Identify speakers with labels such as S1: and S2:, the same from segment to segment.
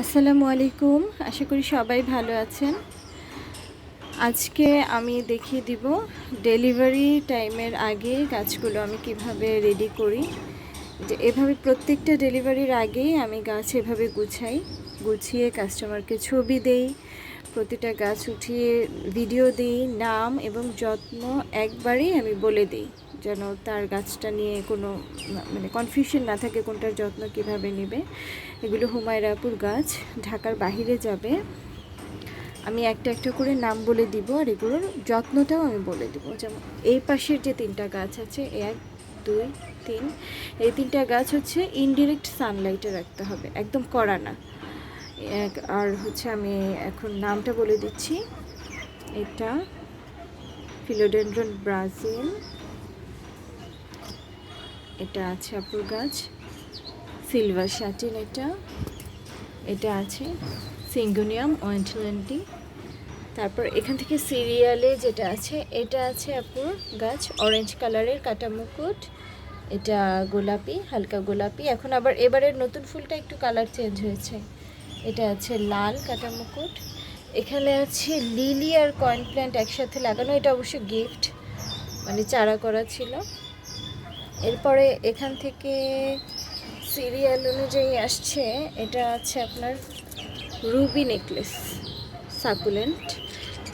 S1: আসসালামু আলাইকুম। আশা করি সবাই ভালো আছেন। আজকে আমি দেখিয়ে দিব ডেলিভারি টাইমের আগে গাছগুলো আমি কীভাবে রেডি করি। যে এভাবে প্রত্যেকটা ডেলিভারির আগেই আমি গাছ এভাবে গুছাই, গুছিয়ে কাস্টমারকে ছবি দেই প্রতিটা গাছ উঠিয়ে ভিডিও দিই, নাম এবং যত্ন একবারেই আমি বলে দিই, যেন তার গাছটা নিয়ে কোনো মানে কনফিউশন না থাকে কোনটার যত্ন কীভাবে নেবে। এগুলো হুমায়রাপুর গাছ, ঢাকার বাহিরে যাবে। আমি একটা একটা করে নাম বলে দিব আর এগুলোর যত্নটাও আমি বলে দিব। যেমন এই পাশের যে তিনটা গাছ আছে এক, দুই, তিন, এই তিনটা গাছ হচ্ছে ইনডিরেক্ট সানলাইটে রাখতে হবে, একদম কড়া না। আর হচ্ছে আমি এখন নামটা বলে দিচ্ছি। এটা ফিলোডেন্ড্রন ব্রাজিল। এটা আছে আপুর গাছ। সিলভার শাটিন এটা। এটা আছে সিঙ্গুনিয়াম ওয়েন্টল্যান্ডি তারপর এখান থেকে সিরিয়ালে যেটা আছে, এটা আছে আপুর গাছ। অরেঞ্জ কালারের কাটা মুকুট এটা গোলাপি, হালকা গোলাপি। এখন আবার এবারের নতুন ফুলটা একটু কালার চেঞ্জ হয়েছে। এটা আছে লাল কাটা মুকুট এখানে আছে লিলি আর কয়েন প্ল্যান্ট একসাথে লাগানো। এটা অবশ্য গিফট মানে চারা করা ছিল। এরপরে এখান থেকে সিরিয়াল অনুযায়ী আসছে, এটা আছে আপনার রুবি নেকলেস, সাকুলেন্ট।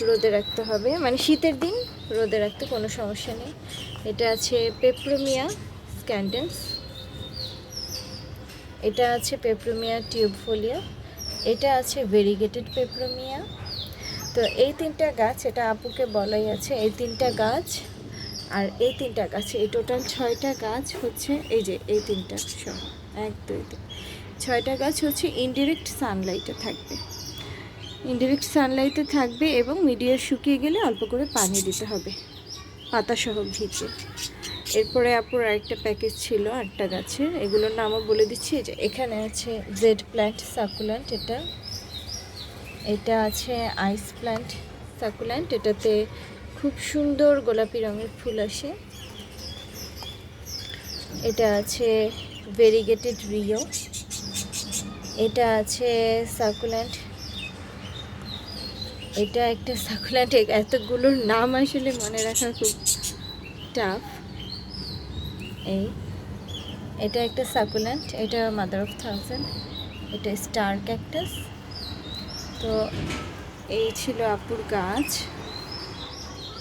S1: রোদে রাখতে হবে। মানে শীতের দিন রোদে রাখতে কোনো সমস্যা নেই। এটা আছে পেপ্রোমিয়া স্ক্যান্ডেন্স এটা আছে পেপ্রোমিয়া টিউবফোলিয়া। এটা আছে ভেরিগেটেড পেপ্রোমিয়া তো এই তিনটা গাছ, এটা আপুকে বলাই আছে, এই তিনটা গাছ আর এই তিনটা গাছ, এই টোটাল ছয়টা গাছ হচ্ছে, এই যে এই তিনটা সহ এক, দুই, তিন, ছয়টা গাছ হচ্ছে ইনডিরেক্ট সানলাইটে থাকবে। ইনডিরেক্ট সানলাইটে থাকবে এবং মিডিয়া শুকিয়ে গেলে অল্প করে পানি দিতে হবে পাতা সহ ভিজে এরপরে আপুর আরেকটা প্যাকেজ ছিল আটটা গাছের। এগুলোর নামও বলে দিচ্ছি যে এখানে আছে জেড প্ল্যান্ট সাকুল্যান্ট এটা। এটা আছে আইস প্ল্যান্ট সাকুল্যান্ট এটাতে খুব সুন্দর গোলাপি রঙের ফুল আসে। এটা আছে ভেরিগেটেড রিও এটা আছে সাকুল্যান্ট এটা একটা সাকুল্যান্ট এতগুলোর নাম আসলে মনে রাখা খুব টাফ এই। এটা একটা সাকুল্যান্ট এটা মাদার অফ থাউজেন্ড এটা স্টার ক্যাকটাস তো এই ছিল আপুর গাছ।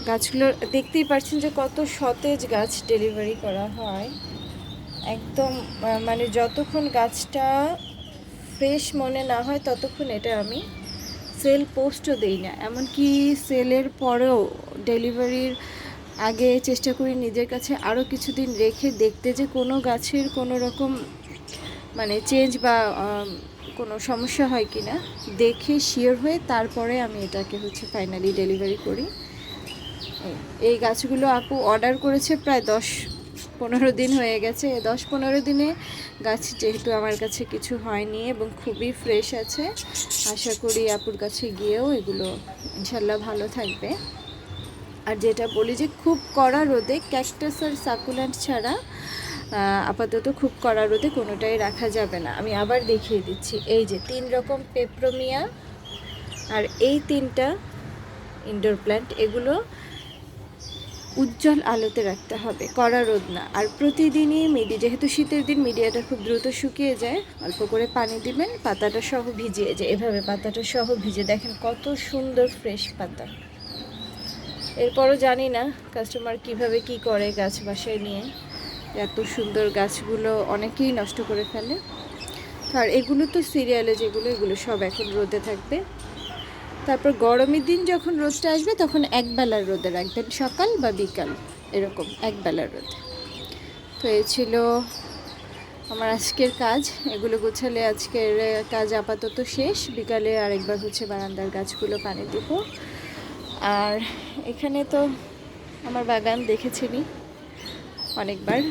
S1: গাছগুলো, দেখতেই পাচ্ছেন যে কত সতেজ গাছ ডেলিভারি করা হয়। একদম মানে যতক্ষণ গাছটা ফ্রেশ মনে না হয়, ততক্ষণ এটা আমি সেল পোস্টও দেই না। এমনকি সেলের পরেও ডেলিভারির আগে চেষ্টা করি নিজের কাছে আরও কিছুদিন রেখে দেখতে যে কোনো গাছের কোনো রকম মানে চেঞ্জ বা কোনো সমস্যা হয় কি না দেখে শিওর হয়ে তারপরে আমি এটাকে হচ্ছে ফাইনালি ডেলিভারি করি। এই- গাছগুলো আপু অর্ডার করেছে প্রায় দশ পনেরো দিন হয়ে গেছে। দশ পনেরো দিনে গাছ যেহেতু আমার কাছে কিছু হয়নি এবং খুবই ফ্রেশ আছে, আশা করি আপুর কাছে গিয়েও এগুলো ইনশাল্লাহ ভালো থাকবে। আর যেটা বলি যে খুব কড়া রোদে ক্যাকটাস আর সাকুল্যান্ট ছাড়া আপাতত খুব কড়া রোদে কোনোটাই রাখা যাবে না। আমি আবার দেখিয়ে দিচ্ছি। এই যে তিন রকম পেপ্রোমিয়া আর এই তিনটা ইনডোর প্ল্যান্ট এগুলো উজ্জ্বল আলোতে রাখতে হবে, কড়া রোদ না। আর প্রতিদিনই মিডি যেহেতু শীতের দিন মিডিয়াটা খুব দ্রুত শুকিয়ে যায়, অল্প করে পানি দিবেন, পাতাটা সহ ভিজিয়ে যায়। এভাবে পাতাটা সহ ভিজে দেখেন কত সুন্দর ফ্রেশ পাতা। এরপরও জানি না কাস্টমার কীভাবে কি করে গাছ বাসায় নিয়ে। এত সুন্দর গাছগুলো অনেকেই নষ্ট করে ফেলে। আর এগুলো তো সিরিয়ালে যেগুলো, এগুলো সব এখন রোদে থাকবে। তারপর গরমের দিন যখন রোদটা আসবে, তখন একবেলার রোদে রাখবেন, সকাল বা বিকাল, এরকম একবেলার রোদে। তো এই ছিল আমার আজকের কাজ। এগুলো গোছালে আজকের কাজ আপাতত শেষ। বিকালে আরেকবার হচ্ছে বারান্দার গাছগুলো পানি দেবো। আর এখানে তো আমার বাগান দেখেছিনি অনেকবার।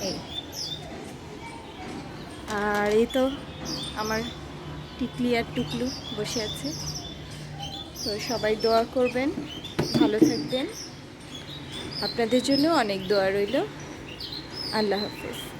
S1: এই। আর এই তো আমার টিকলি আর টুকলু বসে আছে। তো সবাই দোয়া করবেন, ভালো থাকবেন। আপনাদের জন্য অনেক দোয়া রইল। আল্লাহ হাফেজ।